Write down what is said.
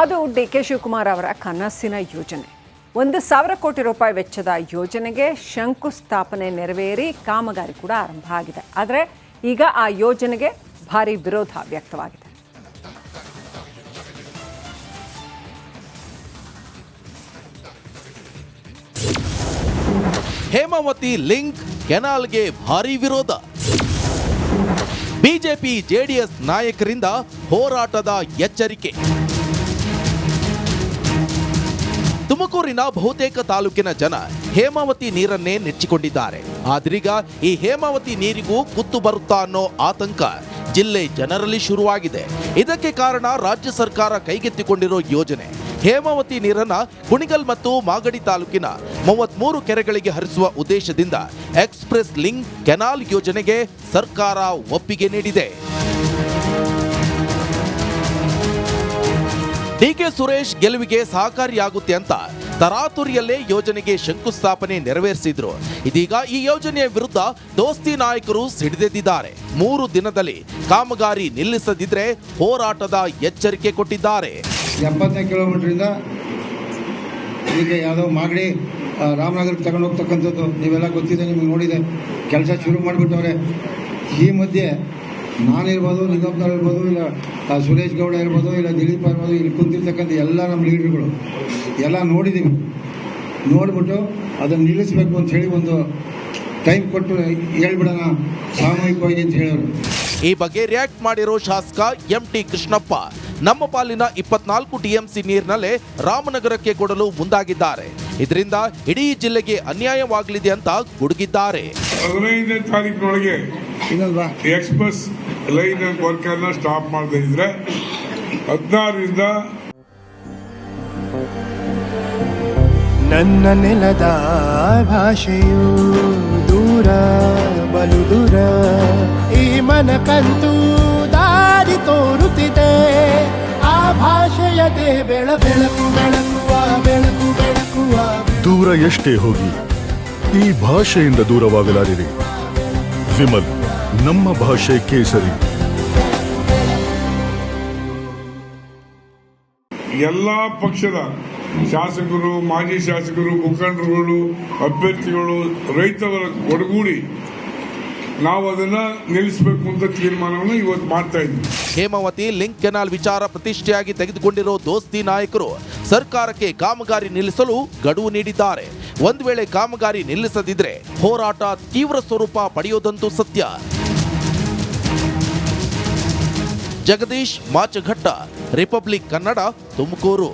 ಅದು D K Shivakumar ಅವರ ಕನಸಿನ ಯೋಜನೆ. ಒಂದು ಸಾವಿರ ಕೋಟಿ ರೂಪಾಯಿ ವೆಚ್ಚದ ಯೋಜನೆಗೆ ಶಂಕುಸ್ಥಾಪನೆ ನೆರವೇರಿ ಕಾಮಗಾರಿ ಕೂಡ ಆರಂಭ ಆಗಿದೆ. ಆದರೆ ಈಗ ಆ ಯೋಜನೆಗೆ ಭಾರಿ ವಿರೋಧ ವ್ಯಕ್ತವಾಗಿದೆ. ಹೇಮಾವತಿ ಲಿಂಕ್ ಕೆನಾಲ್ಗೆ ಭಾರಿ ವಿರೋಧ. ಬಿಜೆಪಿ ಜೆಡಿಎಸ್ ನಾಯಕರಿಂದ ಹೋರಾಟದ ಎಚ್ಚರಿಕೆ. ತುಮಕೂರಿನ ಬಹುತೇಕ ತಾಲೂಕಿನ ಜನ ಹೇಮಾವತಿ ನೀರನ್ನೇ ನೆಚ್ಚಿಕೊಂಡಿದ್ದಾರೆ. ಆದ್ರೀಗ ಈ ಹೇಮಾವತಿ ನೀರಿಗೂ ಕುತ್ತು ಬರುತ್ತಾ ಅನ್ನೋ ಆತಂಕ ಜಿಲ್ಲೆ ಜನರಲ್ಲಿ ಶುರುವಾಗಿದೆ. ಇದಕ್ಕೆ ಕಾರಣ ರಾಜ್ಯ ಸರ್ಕಾರ ಕೈಗೆತ್ತಿಕೊಂಡಿರೋ ಯೋಜನೆ. ಹೇಮಾವತಿ ನೀರನ್ನ ಕುಣಿಗಲ್ ಮತ್ತು ಮಾಗಡಿ ತಾಲೂಕಿನ ಮೂವತ್ಮೂರು ಕೆರೆಗಳಿಗೆ ಹರಿಸುವ ಉದ್ದೇಶದಿಂದ ಎಕ್ಸ್ಪ್ರೆಸ್ ಲಿಂಕ್ ಕೆನಾಲ್ ಯೋಜನೆಗೆ ಸರ್ಕಾರ ಒಪ್ಪಿಗೆ ನೀಡಿದೆ. ಡಿಕೆ ಸುರೇಶ್ ಗೆಲುವಿಗೆ ಸಹಕಾರಿಯಾಗುತ್ತೆ ಅಂತ ತರಾತುರಿಯಲ್ಲೇ ಯೋಜನೆಗೆ ಶಂಕುಸ್ಥಾಪನೆ ನೆರವೇರಿಸಿದ್ರು. ಇದೀಗ ಈ ಯೋಜನೆಯ ವಿರುದ್ಧ ದೋಸ್ತಿ ನಾಯಕರು ಸಿಡಿದೆದ್ದಿದ್ದಾರೆ. ಮೂರು ದಿನದಲ್ಲಿ ಕಾಮಗಾರಿ ನಿಲ್ಲಿಸದಿದ್ರೆ ಹೋರಾಟದ ಎಚ್ಚರಿಕೆ ಕೊಟ್ಟಿದ್ದಾರೆ. ಎಪ್ಪತ್ತನೇ ಕಿಲೋಮೀಟರಿಂದ ಈಗ ಯಾವುದೋ ಮಾಗಡಿ ರಾಮನಗರಕ್ಕೆ ತಗೊಂಡು ಹೋಗ್ತಕ್ಕಂಥದ್ದು ನೀವೆಲ್ಲ ಗೊತ್ತಿದೆ, ನಿಮಗೆ ನೋಡಿದೆ. ಕೆಲಸ ಶುರು ಮಾಡಿಬಿಟ್ಟವ್ರೆ. ಈ ಮಧ್ಯೆ ನಾನಿರ್ಬೋದು ನಿಂಗಪ್ಪನವ್ರು ಇರ್ಬೋದು ಇಲ್ಲ ಸುರೇಶ್ ಗೌಡ ಇರ್ಬೋದು ಇಲ್ಲ ದಿಲೀಪ್ ಇರ್ಬೋದು ಇಲ್ಲಿ ಕುಂತಿರ್ತಕ್ಕಂಥ ಎಲ್ಲ ನಮ್ಮ ಲೀಡರ್ಗಳು. ಎಲ್ಲ ನೋಡಿದ್ದೀವಿ ನೋಡಿಬಿಟ್ಟು ಅದನ್ನು ನಿಲ್ಲಿಸಬೇಕು ಅಂತ ಹೇಳಿ ಒಂದು ಟೈಮ್ ಕೊಟ್ಟು ಹೇಳ್ಬಿಡೋಣ ಸಾಮೂಹಿಕವಾಗಿ ಅಂತ ಹೇಳೋರು. ಈ ಬಗ್ಗೆ ರಿಯಾಕ್ಟ್ ಮಾಡಿರೋ ಶಾಸಕ ಎಂ ಟಿ ಕೃಷ್ಣಪ್ಪ ನಮ್ಮ ಪಾಲಿನ ಇಪ್ಪತ್ನಾಲ್ಕು ಟಿಎಂಸಿ ನೀರಿನಲ್ಲೇ ರಾಮನಗರಕ್ಕೆ ಕೊಡಲು ಮುಂದಾಗಿದ್ದಾರೆ. ಇದರಿಂದ ಇಡೀ ಜಿಲ್ಲೆಗೆ ಅನ್ಯಾಯವಾಗಲಿದೆ ಅಂತ ಗುಡುಗಿದ್ದಾರೆ. ಹದಿನೈದನೇ ತಾರೀಕಿನೊಳಗೆ ಎಕ್ಸ್ಪ್ರೆಸ್ ಲೈನ್ ವರ್ಕ್ ಅನ್ನ ಸ್ಟಾಪ್ ಮಾಡದೇ ಇದ್ರೆ ಹದಿನಾರರಿಂದ ನನ್ನ ನೆಲದ ಭಾಷೆಯು ದೂರ ಬಲು ದೂರ. ಈ ಮನಕಂತೂ ದಾರಿ ತೋರುತ್ತಿದೆ. ಆ ಭಾಷೆಯದೇ ಬೆಳ ಬೆಳಕು ಬೆಳಕುವ ಬೆಳಕು ಬೆಳಕುವ. ದೂರ ಎಷ್ಟೇ ಹೋಗಿ ಈ ಭಾಷೆಯಿಂದ ದೂರವಾಗಲಾರಿರಿ. ವಿಮಲ್ ನಮ್ಮ ಭಾಷೆ ಕೇಸರಿ. ಎಲ್ಲಾ ಪಕ್ಷದ ಶಾಸಕರು ಮಾಜಿ ಶಾಸಕರು ಮುಖಂಡರುಗಳು ಅಭ್ಯರ್ಥಿಗಳು ರೈತರ ಒಡಗೂಡಿ ನಾವು ಅದನ್ನ ನಿಲ್ಲಿಸಬೇಕು ಅಂತ ತೀರ್ಮಾನವನ್ನು ಇವತ್ತು ಮಾಡ್ತಾ ಇದ್ವಿ. ಹೇಮಾವತಿ ಲಿಂಕ್ ಕೆನಾಲ್ ವಿಚಾರ ಪ್ರತಿಷ್ಠೆಯಾಗಿ ತೆಗೆದುಕೊಂಡಿರುವ ದೋಸ್ತಿ ನಾಯಕರು ಸರ್ಕಾರಕ್ಕೆ ಕಾಮಗಾರಿ ನಿಲ್ಲಿಸಲು ಗಡುವು ನೀಡಿದ್ದಾರೆ. ಒಂದು ವೇಳೆ ಕಾಮಗಾರಿ ನಿಲ್ಲಿಸದಿದ್ರೆ ಹೋರಾಟ ತೀವ್ರ ಸ್ವರೂಪ ಪಡೆಯೋದಂತೂ ಸತ್ಯ. ಜಗದೀಶ್ ಮಾಚಘಟ್ಟ ರಿಪಬ್ಲಿಕ್ ಕನ್ನಡ ತುಮಕೂರು.